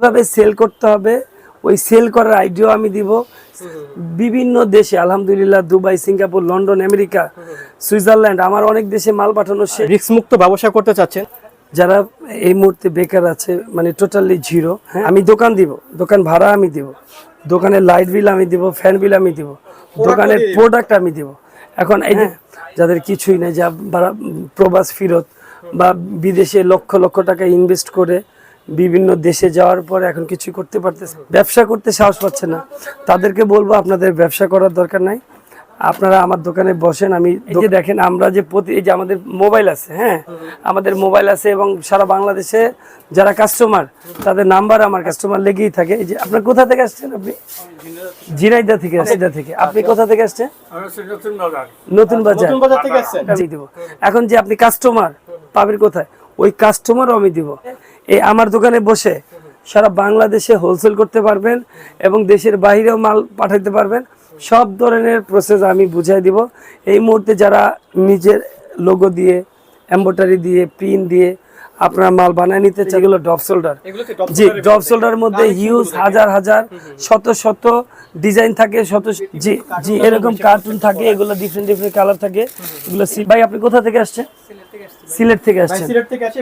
কীভাবে সেল করতে হবে ওই সেল করার আইডিয়া আমি দিব। বিভিন্ন দেশে আলহামদুলিল্লাহ Dubai Singapore London America Switzerland আমার অনেক দেশে মাল পাঠানো সে রিস্ক মুক্ত ব্যবসা করতে চাচ্ছেন? যারা এই মুহূর্তে বেকার আছে মানে টোটালি জিরো হ্যাঁ আমি দোকান দিব দোকান ভাড়া আমি দিব দোকানের লাইট বিল আমি দিব ফ্যান বিল আমি দিব দোকানের প্রোডাক্ট আমি দিব। এখন এই যে যাদের কিছুই নেই যা প্রবাস ফিরত বা বিদেশে লক্ষ লক্ষ টাকা ইনভেস্ট করে বিভিন্ন দেশে যাওয়ার পর এখন কিছু করতে পারতেছে। ব্যবসা করতে সাহস পাচ্ছে না। তাদেরকে বলব আপনাদের ব্যবসা করার দরকার নাই। আপনারা আমার দোকানে বসেন আমি এই যে দেখেন আমরা যে প্রতি এই যে আমাদের মোবাইল আছে হ্যাঁ? আমাদের মোবাইল আছে এবং সারা বাংলাদেশে যারা কাস্টমার তাদের নাম্বার আমার কাস্টমার লেগেই থাকে। এই যে আপনার কোথা থেকে আসছেন আপনি? জিনাইদা থেকে আসছেন থেকে। আপনি কোথা থেকে আসছেন? নতুন বাজার। নতুন থেকে জি দিব। এখন যে আপনি কাস্টমার পাবেন কোথায়? ওই কাস্টমারও আমি দিব। এই আমার দোকানে বসে সারা বাংলাদেশে হোলসেল করতে পারবেন এবং দেশের বাইরেও মাল পাঠাতে পারবেন। সব ধরনের প্রসেস আমি বুঝাই দিব। এই মুহূর্তে যারা নিজের লোগো দিয়ে এম্বোটারি দিয়ে প্রিন্ট দিয়ে আপনার মাল বানায় নিতে চাই এগুলো ডপ শোল্ডার জি ড্রপ শোল্ডার মধ্যে? হিউজ হাজার হাজার শত শত ডিজাইন থাকে শত জি জি এরকম কার্টুন থাকে এগুলো ডিফারেন্ট ডিফারেন্ট কালার থাকে। এগুলো ভাই আপনি কোথা থেকে আসছেন? সিলেট থেকে আসছেন। সিলেট থেকে আসে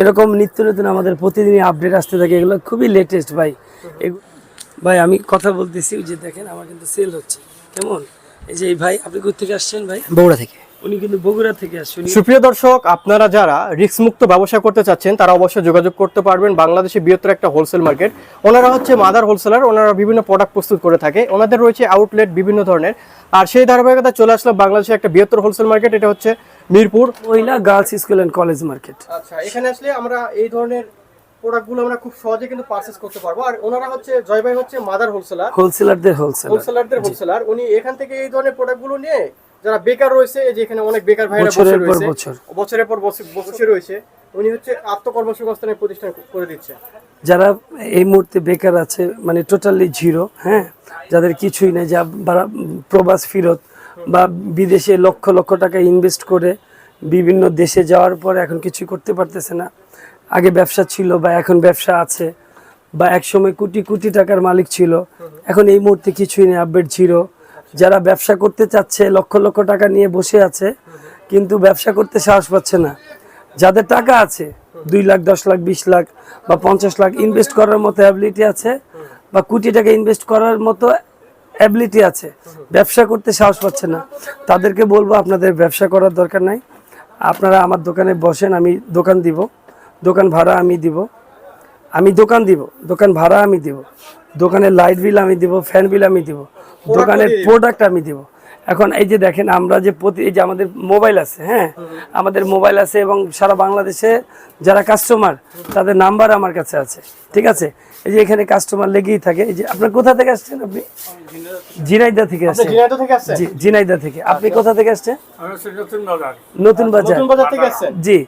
এরকম নিত্য নতুন আমাদের প্রতিদিনই আপডেট আসতে থাকে এগুলো খুবই লেটেস্ট ভাই। ভাই আমি কথা বলতেছি যে দেখেন আমার কিন্তু সেল হচ্ছে। কেমন? এই যে এই ভাই আপনি কোথা থেকে আসছেন ভাই? বগুড়া থেকে। উনি কিন্তু বগুড়া থেকে আসছেন। সুপ্রিয় দর্শক আপনারা যারা রিস্ক মুক্ত ব্যবসা করতে চাচ্ছেন তারা অবশ্যই যোগাযোগ করতে পারবেন বাংলাদেশে বৃহত্তর একটা হোলসেল মার্কেট ওনারা হচ্ছে মাদার হোলসেলার ওনারা বিভিন্ন প্রোডাক্ট প্রস্তুত করে থাকে। ওনাদের রয়েছে আউটলেট বিভিন্ন ধরনের। আর সেই ধারাবাহিকতা চলে আসলো বাংলাদেশে একটা বৃহত্তর হোলসেল মার্কেট এটা হচ্ছে মিরপুর। মহিলা girls school and college market আচ্ছা এখানে আসলে আমরা এই ধরনের প্রোডাক্টগুলো আমরা খুব সহজে কিন্তু পারচেজ করতে পারব। আর ওনারা হচ্ছে জয় ভাই হচ্ছে মাদার হোলসেলার হোলসেলার হোলসেলার হোলসেলারদের হোলসেলার উনি এখান থেকে এই ধরনের প্রোডাক্টগুলো নিয়ে যারা বেকার রয়েছে এই যে এখানে অনেক বেকার ভাইরা বসে রয়েছে বছর। বছরের পর বছর বসে রয়েছে উনি হচ্ছে আত্মকর্মসংস্থানের প্রতিষ্ঠান করে দিচ্ছে। যারা এই মুহূর্তে বেকার আছে মানে টোটালি জিরো হ্যাঁ? যাদের কিছুই নেই যা প্রবাস ফিরত বা বিদেশে লক্ষ লক্ষ টাকা ইনভেস্ট করে বিভিন্ন দেশে যাওয়ার পর এখন কিছু করতে পারতেছে না। আগে ব্যবসা ছিল বা এখন ব্যবসা আছে বা একসময় কোটি কোটি টাকার মালিক ছিল। এখন এই মুহূর্তে কিছুই নেই আপডেট জিরো যারা ব্যবসা করতে চাচ্ছে, লক্ষ লক্ষ টাকা নিয়ে বসে আছে, কিন্তু ব্যবসা করতে সাহস পাচ্ছে না। যাদের টাকা আছে, দুই লাখ, দশ লাখ, বিশ লাখ বা পঞ্চাশ লাখ ইনভেস্ট করার মতো অ্যাবিলিটি আছে বা কোটি টাকা ইনভেস্ট করার মতো অ্যাবিলিটি আছে, ব্যবসা করতে সাহস পাচ্ছে না। তাদেরকে বলব, আপনাদের ব্যবসা করার দরকার নাই। আপনারা আমার দোকানে বসেন, আমি দোকান দিব। দোকান ভাড়া আমি দিব। আমি দোকান দিব দোকান ভাড়া আমি দিব দোকানের লাইট বিল আমি দিব ফ্যান বিল আমি দিব দোকানের প্রোডাক্ট আমি দিব। এখন এই যে দেখেন আমরা যে প্রতি এই যে আমাদের মোবাইল আছে হ্যাঁ? আমাদের মোবাইল আছে এবং সারা বাংলাদেশে যারা কাস্টমার তাদের নাম্বার আমার কাছে আছে ঠিক আছে? এই যে এখানে কাস্টমার লেগেই থাকে। এই যে আপনার কোথা থেকে আসছেন আপনি? জিনাইদা থেকে আসছেন। ঝিনাইদহ থেকে আসছেন? জি জিনাইদা থেকে। আপনি কোথা থেকে আসছেন? নতুন বাজার। নতুন বাজার থেকে আসছেন? জি।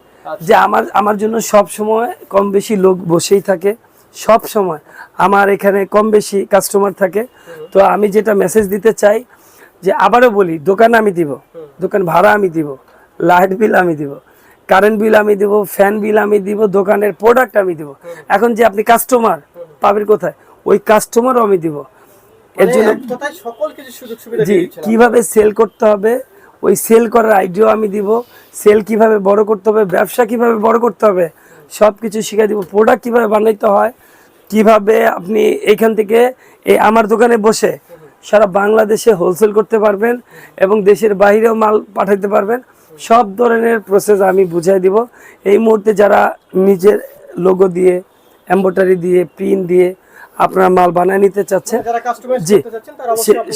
যে আমার আমার জন্য সব সময় কম বেশি লোক বসেই থাকে। সব সময়। আমার এখানে কম বেশি কাস্টমার থাকে। তো আমি যেটা মেসেজ দিতে চাই যে আবারও বলি দোকান আমি দিব। দোকান ভাড়া আমি দিব। লাইট বিল আমি দিব। কারেন্ট বিল আমি দিব। ফ্যান বিল আমি দিব। দোকানের প্রোডাক্ট আমি দিব। এখন যে আপনি কাস্টমার পাবেন কোথায়? ওই কাস্টমারও আমি দিব। এর জন্য সকল কিছু সুযোগ সুবিধা জি কীভাবে সেল করতে হবে? ওই সেল করার আইডিয়াও আমি দিব। সেল কীভাবে বড় করতে হবে, ব্যবসা কীভাবে বড় করতে হবে সব কিছু শিখিয়ে দিব। প্রোডাক্ট কীভাবে বানাইতে হয়, কীভাবে আপনি এইখান থেকে এই আমার দোকানে বসে সারা বাংলাদেশে হোলসেল করতে পারবেন এবং দেশের বাইরেও মাল পাঠাতে পারবেন, সব ধরনের প্রসেস আমি বুঝাই দিব। এই মুহূর্তে যারা নিজের লোগো দিয়ে এম্বোটারি দিয়ে প্রিন্ট দিয়ে আপনারা মাল বানায় নিতে চাচ্ছেন। জি।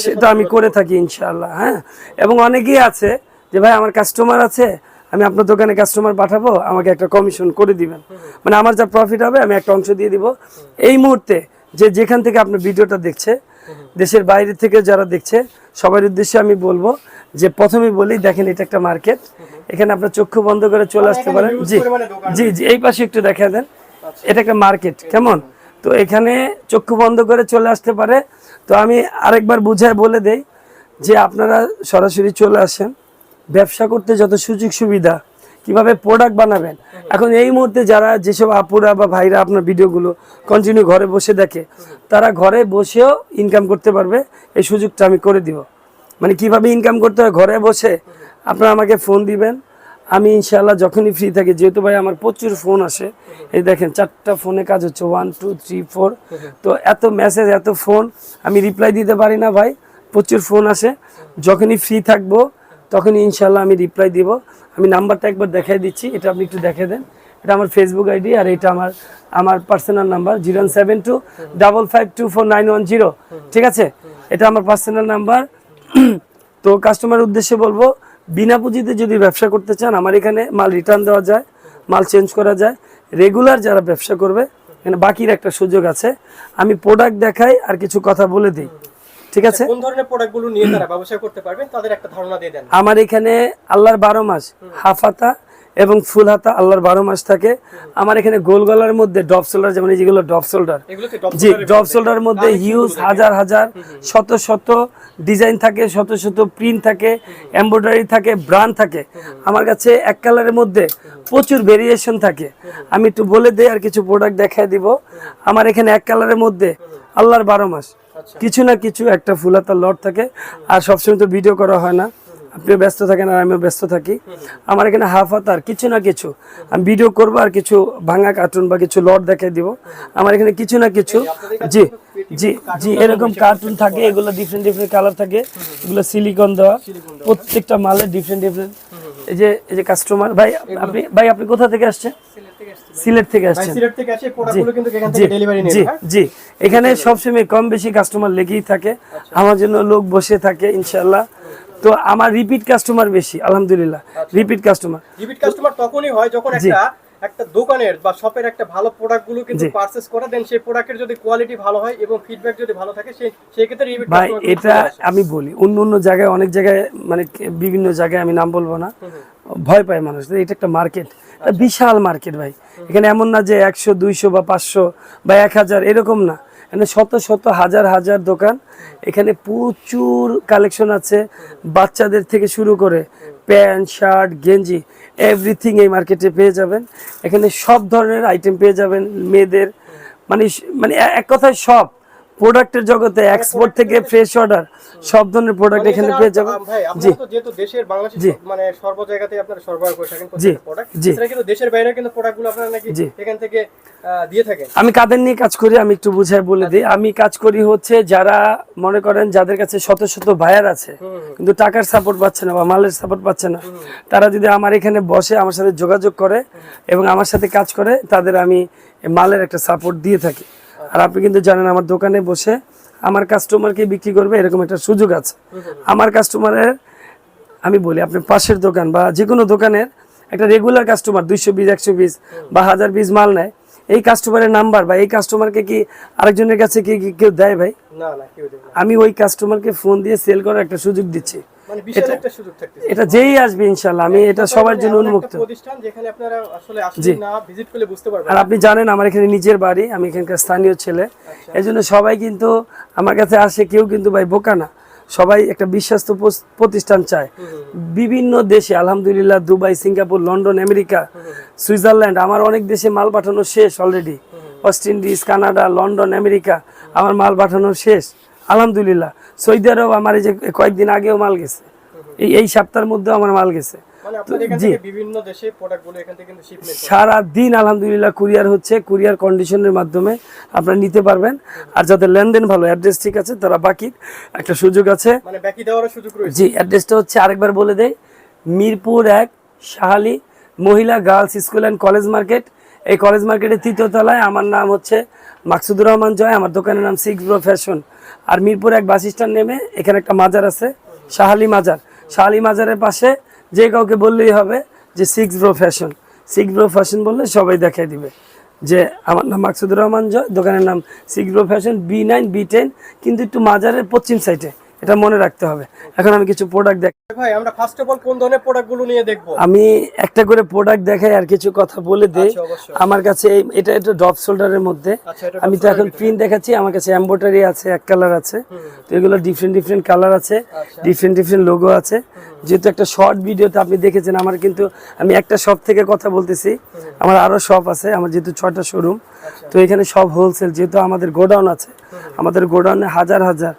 সেটা আমি করে থাকি ইনশাল্লাহ হ্যাঁ। এবং অনেকেই আছে যে ভাই আমার কাস্টমার আছে আমি আপনার দোকানে কাস্টমার পাঠাবো আমাকে একটা কমিশন করে দিবেন। মানে আমার যা প্রফিট হবে আমি একটা অংশ দিয়ে দিব। এই মুহূর্তে যে যেখান থেকে আপনার ভিডিওটা দেখছে দেশের বাইরে থেকে যারা দেখছে সবার উদ্দেশ্যে আমি বলব যে প্রথমেই বলি দেখেন এটা একটা মার্কেট এখানে আপনার চক্ষু বন্ধ করে চলে আসতে পারেন। জি। জি জি এই পাশে একটু দেখা দেন। এটা একটা মার্কেট কেমন? তো এখানে চক্ষু বন্ধ করে চলে আসতে পারে। তো আমি আরেকবার বুঝায় বলে দেই যে আপনারা সরাসরি চলে আসেন। ব্যবসা করতে যত সুযোগ সুবিধা, কীভাবে প্রোডাক্ট বানাবেন। এখন এই মুহূর্তে যারা যেসব আপুরা বা ভাইরা আপনার ভিডিওগুলো কন্টিনিউ ঘরে বসে দেখে, তারা ঘরে বসেও ইনকাম করতে পারবে। এই সুযোগটা আমি করে দিব। মানে কীভাবে ইনকাম করতে হয়, ঘরে বসে আপনারা আমাকে ফোন দিবেন। আমি ইনশাল্লাহ যখনই ফ্রি থাকি, যেহেতু ভাই আমার প্রচুর ফোন আসে, এই দেখেন চারটা ফোনে কাজ হচ্ছে ওয়ান টু থ্রি ফোর তো এত মেসেজ এত ফোন আমি রিপ্লাই দিতে পারি না ভাই, প্রচুর ফোন আসে। যখনই ফ্রি থাকব, তখনই ইনশাল্লাহ আমি রিপ্লাই দিব। আমি নাম্বারটা একবার দেখাই দিচ্ছি, এটা আপনি একটু দেখে দেন। এটা আমার ফেসবুক আইডি আর এটা আমার আমার personal number zero seven two double five two four nine one zero. ঠিক আছে? এটা আমার পার্সোনাল নাম্বার তো কাস্টমারের উদ্দেশ্যে বলব বিনা পুঁজিতে যদি ব্যবসা করতে চান আমার এখানে মাল রিটার্ন দেওয়া যায় মাল চেঞ্জ করা যায়। রেগুলার যারা ব্যবসা করবে এখানে বাকির একটা সুযোগ আছে। আমি প্রোডাক্ট দেখাই আর কিছু কথা বলে দিই। ঠিক আছে? কোন ধরনের প্রোডাক্টগুলো নিয়ে তারা ব্যবসা করতে পারবেন তাদের একটা ধারণা দিয়ে দেন। আমার এখানে আল্লাহর বারো মাস হাফ হাতা এবং ফুল হাতা আল্লাহর বারো মাস থাকে। আমার এখানে গোল গলার মধ্যে ডপ শোল্ডার যেমন যেগুলো ডপ শোল্ডার। জি ডপ শোল্ডার মধ্যে হিউজ হাজার হাজার শত শত ডিজাইন থাকে শত শত প্রিন্ট থাকে এমব্রয়ডারি থাকে ব্রান্ড থাকে। আমার কাছে এক কালারের মধ্যে প্রচুর ভেরিয়েশন থাকে। আমি একটু বলে দিই আর কিছু প্রোডাক্ট দেখায় দিব। আমার এখানে এক কালারের মধ্যে আল্লাহর বারো মাস। কিছু না কিছু একটা ফুল ফুলাতার লট থাকে। আর সবসময় তো ভিডিও করা হয় না। আপনিও ব্যস্ত থাকেন আর আমিও ব্যস্ত থাকি। আমার এখানে হাফ হাতার কিছু না কিছু। আমি ভিডিও করব আর কিছু ভাঙা কার্টুন বা কিছু লট দেখাই দিব। আমার এখানে কিছু না কিছু জি জি জি এরকম কার্টুন থাকে এগুলো ডিফারেন্ট ডিফারেন্ট কালার থাকে। এগুলো সিলিকন দেওয়া। প্রত্যেকটা মালের ডিফারেন্ট ডিফারেন্ট এই যে এই যে কাস্টমার ভাই আপনি ভাই আপনি কোথা থেকে আসছেন? সিলেট থেকে আসছেন। সিলেট থেকে আসে প্রোডাক্টগুলো কিন্তু এখান জি হ্যাঁ? জি। এখানে সবসময় কম বেশি কাস্টমার লেগেই থাকে। আমার জন্য লোক বসে থাকে ইনশাল্লাহ তো আমার রিপিট কাস্টমার বেশি আলহামদুলিল্লাহ। রিপিট কাস্টমার রিপিট কাস্টমার তখনই হয় যখন একটা একটা দোকানের বা শপের একটা ভালো প্রোডাক্টগুলো কিন্তু পারচেজ করে দেন সেই প্রোডাক্টের যদি কোয়ালিটি ভালো হয় এবং ফিডব্যাক যদি ভালো থাকে সেই সেই ক্ষেত্রে রিপিট ভাই এটা আমি বলি অন্য অন্য জায়গায় অনেক জায়গায় মানে বিভিন্ন জায়গায় আমি নাম বলব না। ভয় পায় মানুষ এটা একটা মার্কেট বিশাল মার্কেট ভাই। এখানে এমন না যে একশো দুইশো বা পাঁচশো বা এক হাজার এরকম না। এখানে শত শত হাজার হাজার দোকান। এখানে প্রচুর কালেকশন আছে। বাচ্চাদের থেকে শুরু করে প্যান্ট, শার্ট, গেঞ্জি এভরিথিং এই মার্কেটে পেয়ে যাবেন। এখানে সব ধরনের আইটেম পেয়ে যাবেন মেয়েদের। মানে মানে এক কথায় সব। প্রোডাক্টের জগতে এক্সপোর্ট থেকে ফ্রেশ অর্ডার সব ধরনের প্রোডাক্ট এখানে পেয়ে যাবেন। জি। যেহেতু দেশের। সব- মানে সর্ব জায়গাতেই আপনারা সরবরাহ করে থাকেন জি, প্রোডাক্ট জি। কিন্তু দেশের বাইরে কিন্তু প্রোডাক্টগুলো আপনারা নাকি এখান থেকে দিয়ে থাকেন। আমি কাদের নিয়ে কাজ করি আমি একটু বুঝাই বলে দিই। আমি কাজ করি হচ্ছে যারা মনে করেন যাদের কাছে শত শত বায়ার আছে কিন্তু টাকার সাপোর্ট পাচ্ছে না বা মালের সাপোর্ট পাচ্ছে না তারা যদি আমার এখানে বসে আমার সাথে যোগাযোগ করে এবং আমার সাথে কাজ করে তাদের আমি মালের একটা সাপোর্ট দিয়ে থাকি। আর আপনি কিন্তু জানেন আমার দোকানে বসে আমার কাস্টমারকে বিক্রি করবে এরকম একটা সুযোগ আছে। আমার কাস্টমারের আমি বলি আপনি পাশের দোকান বা যে কোনো দোকানের একটা রেগুলার কাস্টমার দুইশো পিস একশো পিস বা হাজার পিস মাল নেয় এই কাস্টমারের নাম্বার বা এই কাস্টমারকে কি আরেকজনের কাছে কি কেউ দেয় ভাই? আমি ওই কাস্টমারকে ফোন দিয়ে সেল করার একটা সুযোগ দিচ্ছি। মানে এটা যেই আসবে ইনশাল্লাহ আমি এটা সবার জন্য উন্মুক্ত। আর আপনি জানেন আমার এখানে নিজের বাড়ি আমি এখানকার স্থানীয় ছেলে। এই জন্য সবাই কিন্তু আমার কাছে আসে কেউ কিন্তু ভাই বোকা না। সবাই একটা বিশ্বাস্ত প্রতিষ্ঠান চায়। বিভিন্ন দেশে আলহামদুলিল্লাহ Dubai Singapore London America Switzerland আমার অনেক দেশে মাল পাঠানো শেষ already West Indies Canada London America আমার মাল পাঠানো শেষ। আলহামদুলিল্লাহ। সৌদি আরব আমার এই যে কয়েকদিন আগেও মাল গেছে। এই এই সপ্তাহের মধ্যেও আমার মাল গেছে। মানে আপনাদের এখান জি। থেকে বিভিন্ন দেশে প্রোডাক্টগুলো এখান থেকে কিন্তু শিপমেন্ট সারা দিন আলহামদুলিল্লাহ কুরিয়ার হচ্ছে কুরিয়ার কন্ডিশনের মাধ্যমে আপনারা নিতে পারবেন। আর যাদের লেনদেন ভালো অ্যাড্রেস ঠিক আছে তারা বাকি একটা সুযোগ আছে। মানে জি অ্যাড্রেসটা হচ্ছে আরেকবার বলে দেই। মিরপুর এক শাহালি মহিলা girls school and college market. এই কলেজ মার্কেটের তৃতীয় তলায় আমার নাম হচ্ছে মাকসুদুর রহমান জয়, আমার দোকানের নাম সিক্স ব্রো ফ্যাশন আর মিরপুর এক বাস নেমে এখানে একটা মাজার আছে, শাহালি মাজার। শাহালি মাজারের পাশে যে কাউকে বললেই হবে যে six bro fashion six bro fashion বললে সবাই দেখাই দিবে যে আমার নাম মাকসুদুর রহমান জয়, দোকানের নাম six bro fashion B nine B ten কিন্তু একটু মাজারের পশ্চিম সাইডে এটা মনে রাখতে হবে। এখন আমি কিছু প্রোডাক্ট দেখ ভাই আমরা ফার্স্ট অফ অল কোন ধরনের প্রোডাক্টগুলো নিয়ে দেখব? আমি একটা করে প্রোডাক্ট দেখাই আর কিছু কথা বলে দেই। আচ্ছা, আমার কাছে এই- এটা একটা ড্রপ শোল্ডারের মধ্যে। আচ্ছা, আমি তো এখন প্রিন্ট দেখাচ্ছি আমার কাছে এম্বোটারি আছে এক কালার আছে। তো এগুলো ডিফারেন্ট ডিফারেন্ট কালার আছে আচ্ছা। ডিফারেন্ট ডিফারেন্ট লোগো আছে। যেহেতু একটা শর্ট ভিডিওতে আপনি দেখেছেন আমার কিন্তু আমি একটা শপ থেকে কথা বলতেছি। আমার আরও শপ আছে আমার যেহেতু ছয়টা শোরুম আচ্ছা। তো এখানে সব হোলসেল যেহেতু আমাদের গোডাউন আছে আমাদের গোডাউনে হাজার হাজার।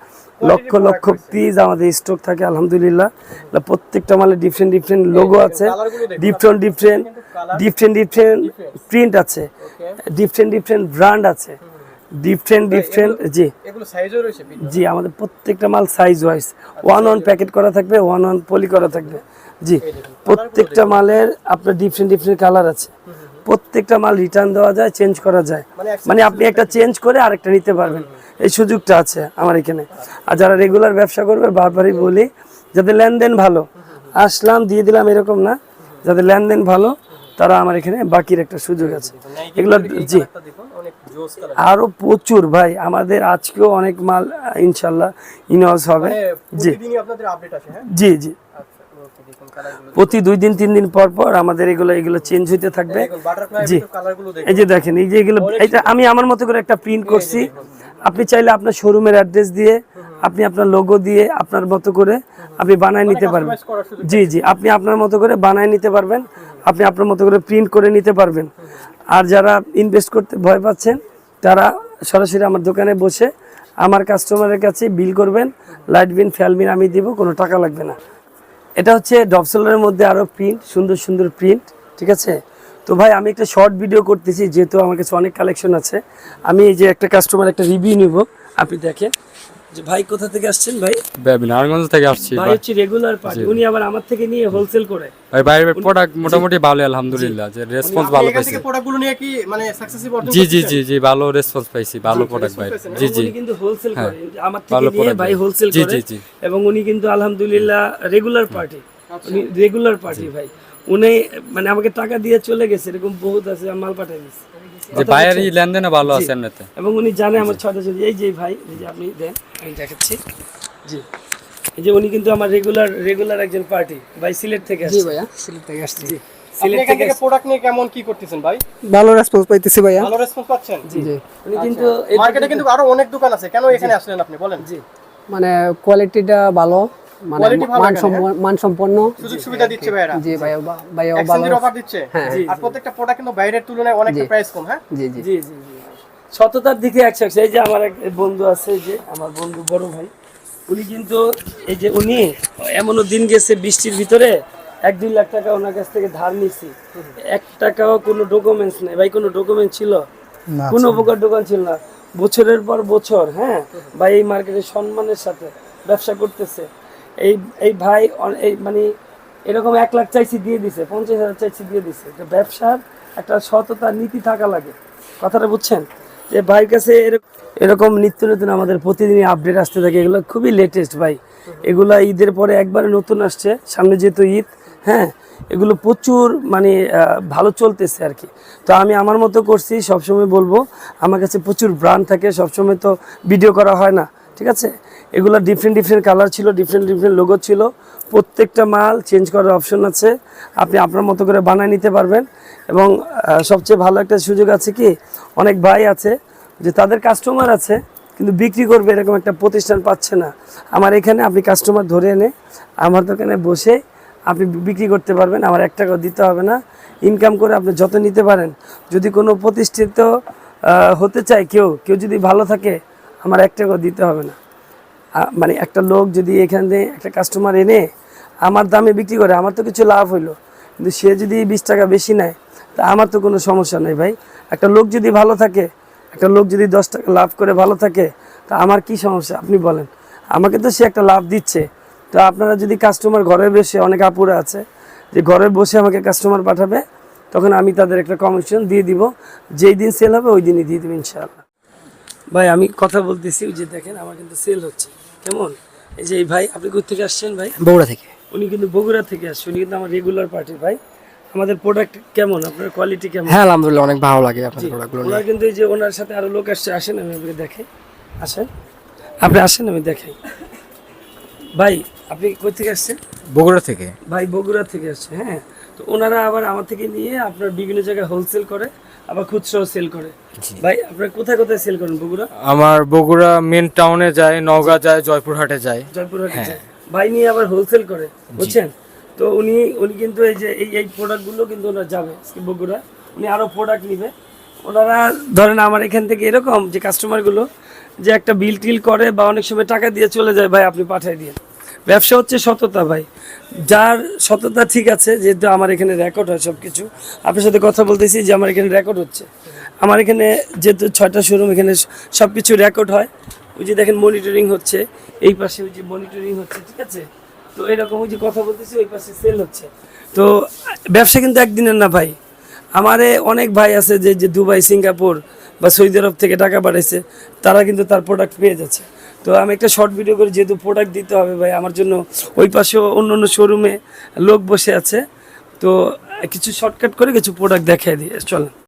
লক্ষ লক্ষ পিস আমাদের স্টক থাকে আলহামদুলিল্লাহ। প্রত্যেকটা মালে ডিফারেন্ট ডিফারেন্ট লোগো আছে different different different different print আছে ডিফারেন্ট ডিফারেন্ট ব্র্যান্ড আছে ডিফারেন্ট ডিফারেন্ট জি। এগুলো সাইজও রয়েছে জি আমাদের প্রত্যেকটা মাল size wise one one packet করা থাকবে ওয়ান ওয়ান পলি করা থাকবে জি। প্রত্যেকটা মালের আপনার ডিফারেন্ট ডিফারেন্ট কালার আছে। প্রত্যেকটা মাল রিটার্ন দেওয়া যায় চেঞ্জ করা যায়। মানে মানে আপনি একটা চেঞ্জ করে আরেকটা নিতে পারবেন। এই সুযোগটা আছে আমার এখানে। আর যারা রেগুলার ব্যবসা করবে বারবারই বলি যাদের লেনদেন ভালো আসলাম দিয়ে দিলাম এরকম না যাদের লেনদেন ভালো তারা আমার এখানে বাকির একটা সুযোগ আছে। এগুলো জি। আরও প্রচুর ভাই আমাদের আজকেও অনেক মাল ইনশাল্লাহ ইনহাউস হবে। মানে জি। হ্যাঁ? জি জি। আচ্ছা দেখুন কালারগুলো প্রতি দুই দিন তিন দিন পর পর আমাদের এগুলো এগুলো চেঞ্জ হতে থাকবে। জি। এই যে দেখেন। এই যে এগুলো এটা আমি আমার মতো করে একটা প্রিন্ট করছি। আপনি চাইলে আপনার শোরুমের অ্যাড্রেস দিয়ে আপনি আপনার লোগো দিয়ে আপনার মতো করে আপনি বানায় নিতে পারবেন। জি জি আপনি আপনার মতো করে বানায় নিতে পারবেন আপনি আপনার মতো করে প্রিন্ট করে নিতে পারবেন। আর যারা ইনভেস্ট করতে ভয় পাচ্ছেন তারা সরাসরি আমার দোকানে বসে আমার কাস্টমারের কাছে বিল করবেন লাইট বিন ফ্যাল বিন আমি দিব কোনো টাকা লাগবে না। এটা হচ্ছে ডপসেলের মধ্যে আরও প্রিন্ট সুন্দর সুন্দর প্রিন্ট ঠিক আছে? তো ভাই আমি একটা শর্ট ভিডিও করতেছি যেহেতু আমার কাছে অনেক কালেকশন আছে। আমি এই যে একটা কাস্টমার একটা রিভিউ নিব। আপনি দেখেন যে ভাই কোথা থেকে আসছেন ভাই? নারায়ণগঞ্জ থেকে আসছি ভাই হচ্ছে রেগুলার পার্টি উনি আবার আমার থেকে নিয়ে হোলসেল করে। ভাই বাইরের প্রোডাক্ট মোটামুটি ভালো আলহামদুলিল্লাহ। যে রেসপন্স ভালো পাইছি। থেকে প্রোডাক্টগুলো নিয়ে কি মানে সাকসেসিভ অর্জন জি জি জি জি ভালো রেসপন্স পাইছি ভালো প্রোডাক্ট ভাই। জি জি। উনি কিন্তু হোলসেল করে। আমার থেকে নিয়ে ভাই হোলসেল করে। জি, জি। এবং উনি কিন্তু আলহামদুলিল্লাহ রেগুলার পার্টি উনি রেগুলার পার্টি ভাই। উনি মানে আমাকে টাকা দিয়ে চলে গেছে এরকম বহুত আছে মাল পাঠিয়ে দিচ্ছি যে বাইরের লেনদেনও ভালো আছে এমনিতে। এবং উনি জানে আমার ছয়টা চলে এই যে ভাই এই যে আপনি দেন আমি দেখাচ্ছি। জি। এই যে উনি কিন্তু আমার রেগুলার রেগুলার একজন পার্টি ভাই সিলেট থেকে আসছে। ভাইয়া সিলেট থেকে আসছি জি। আপনি সিলেট থেকে থেকে প্রোডাক্ট নিয়ে কেমন কি করতেছেন ভাই? ভালো রেসপন্স পাইতেছি ভাইয়া। ভালো রেসপন্স পাচ্ছেন? জি। উনি কিন্তু মার্কেটে কিন্তু আরও অনেক দোকান আছে কেন এখানে আসলেন আপনি বলেন। জি। মানে কোয়ালিটিটা ভালো মানে Quality ভালো এখানে, সম্প- সম্পন্ন সুযোগ সুবিধা দিচ্ছে ভাইরা জি ভাইয়া বা- ভালো অফার দিচ্ছে। আর প্রত্যেকটা প্রোডাক্ট কিন্তু বাইরের তুলনায় অনেকটা প্রাইস কম হ্যাঁ? জি জি। জি জি জি সততার দিকে একশো একশো এই যে আমার এক বন্ধু আছে যে আমার বন্ধু বড় ভাই উনি কিন্তু এই যে উনি এমনও দিন গেছে বৃষ্টির ভিতরে এক দুই লাখ টাকা ওনার কাছ থেকে ধার নিছি। এক টাকাও কোনো ডকুমেন্টস নেই। ভাই কোনো ডকুমেন্ট ছিল? কোনো প্রকার দোকান ছিল না। বছরের পর বছর হ্যাঁ? ভাই এই মার্কেটে সম্মানের সাথে ব্যবসা করতেছে। এই এই ভাই এই মানে এরকম এক লাখ চাইছি দিয়ে দিছে, পঞ্চাশ হাজার চাইছি দিয়ে দিছে। তো ব্যবসার একটা সততা, নীতি থাকা লাগে। কথাটা বুঝছেন? যে ভাইয়ের কাছে এরক- এরকম নিত্য নতুন আমাদের প্রতিদিনই আপডেট আসতে থাকে, এগুলো খুবই লেটেস্ট ভাই। এগুলা ঈদের পরে একবারে নতুন আসছে, সামনে যেহেতু ঈদ হ্যাঁ এগুলো প্রচুর মানে ভালো চলতেছে আর কি। তো আমি আমার মতো করছি, সবসময় বলব, আমার কাছে প্রচুর ব্র্যান্ড থাকে, সবসময় তো ভিডিও করা হয় না। ঠিক আছে? এগুলো ডিফারেন্ট ডিফারেন্ট কালার ছিল ডিফারেন্ট ডিফারেন্ট লোগো ছিল। প্রত্যেকটা মাল চেঞ্জ করার অপশন আছে। আপনি আপনার মতো করে বানায় নিতে পারবেন। এবং সবচেয়ে ভালো একটা সুযোগ আছে কি? অনেক ভাই আছে যে তাদের কাস্টমার আছে, কিন্তু বিক্রি করবে এরকম একটা প্রতিষ্ঠান পাচ্ছে না। আমার এখানে আপনি কাস্টমার ধরে এনে আমার দোকানে বসে আপনি বিক্রি করতে পারবেন। আমার এক টাকাও দিতে হবে না। ইনকাম করে আপনি যত নিতে পারেন। যদি কোনো প্রতিষ্ঠিত হতে চায় কেউ কেউ যদি ভালো থাকে আমার এক টাকাও দিতে হবে না। মানে একটা লোক যদি এখানে একটা কাস্টমার এনে আমার দামে বিক্রি করে, আমার তো কিছু লাভ হইল। কিন্তু সে যদি বিশ টাকা বেশি নেয়, তা আমার তো কোনো সমস্যা নেই ভাই। একটা লোক যদি ভালো থাকে, একটা লোক যদি দশ টাকা লাভ করে ভালো থাকে, তা আমার কি সমস্যা? আপনি বলেন। আমাকে তো সে একটা লাভ দিচ্ছে। তো আপনারা যদি কাস্টমার ঘরে বসে, অনেক আপুরা আছে, যে ঘরে বসে আমাকে কাস্টমার পাঠাবে, তখন আমি তাদের একটা কমিশন দিয়ে দিব। যেই দিন সেল হবে, ওই দিনই দিয়ে দেবো ইনশাআল্লাহ। ভাই আমি কথা বলতেছি যে দেখেন আমার কিন্তু সেল হচ্ছে। কেমন? এই যে এই ভাই আপনি কোথা থেকে আসছেন ভাই? বগুড়া থেকে। উনি কিন্তু বগুড়া থেকে আসছে উনি কিন্তু আমার রেগুলার পার্টি ভাই। আমাদের প্রোডাক্ট কেমন? আপনার কোয়ালিটি কেমন? হ্যাঁ আলহামদুলিল্লাহ অনেক ভালো লাগে আপনার প্রোডাক্টগুলো ওনার কিন্তু এই যে ওনার সাথে আরও লোক আসছে আসেন আমি আপনাকে দেখাই আসেন। আপনি আসেন আমি দেখাই। ভাই আপনি কই থেকে আসছেন? বগুড়া থেকে। ভাই বগুড়া থেকে আসছে হ্যাঁ। তো ওনারা আবার আমার থেকে নিয়ে আপনার বিভিন্ন জায়গায় হোলসেল করে। আবার খুচরাও সেল করে। ভাই আপনারা কোথায় কোথায় সেল করেন বগুড়া? আমার বগুড়া মেন টাউনে যায় নওগাঁ যায় জয়পুরহাটে যায়। জয়পুরহাটে যায়। ভাই নিয়ে আবার হোলসেল করে বুঝছেন? তো উনি উনি কিন্তু এই যে এই এই প্রোডাক্টগুলো কিন্তু ওনার যাবে বগুড়া। উনি আরও প্রোডাক্ট নিবে। ওনারা ধরেন আমার এখান থেকে এরকম যে কাস্টমারগুলো যে একটা বিল টিল করে বা অনেক সময় টাকা দিয়ে চলে যায় ভাই আপনি পাঠিয়ে দিয়ে ব্যবসা হচ্ছে সততা ভাই। যার সততা ঠিক আছে, যেহেতু আমার এখানে রেকর্ড হয় সব কিছু আপনার সাথে কথা বলতেছি যে আমার এখানে রেকর্ড হচ্ছে। আমার এখানে যেহেতু ছয়টা শোরুম এখানে সব কিছু রেকর্ড হয়। ওই যে দেখেন মনিটরিং হচ্ছে, এই পাশে ওই যে মনিটরিং হচ্ছে, ঠিক আছে? তো এরকম ওই যে কথা বলতেছি, ওই পাশে সেল হচ্ছে। তো ব্যবসা কিন্তু একদিনের না ভাই। আমারে অনেক ভাই আছে যে যে দুবাই, সিঙ্গাপুর বা সৌদি আরব থেকে টাকা পাঠাইছে, তারা কিন্তু তার প্রোডাক্ট পেয়ে যাচ্ছে। তো আমি একটা শর্ট ভিডিও করে যেহেতু প্রোডাক্ট দিতে হবে ভাই, আমার জন্য ওই পাশে অন্য অন্য শোরুমে লোক বসে আছে। তো কিছু শর্টকাট করে কিছু প্রোডাক্ট দেখাই দিয়ে, চলেন।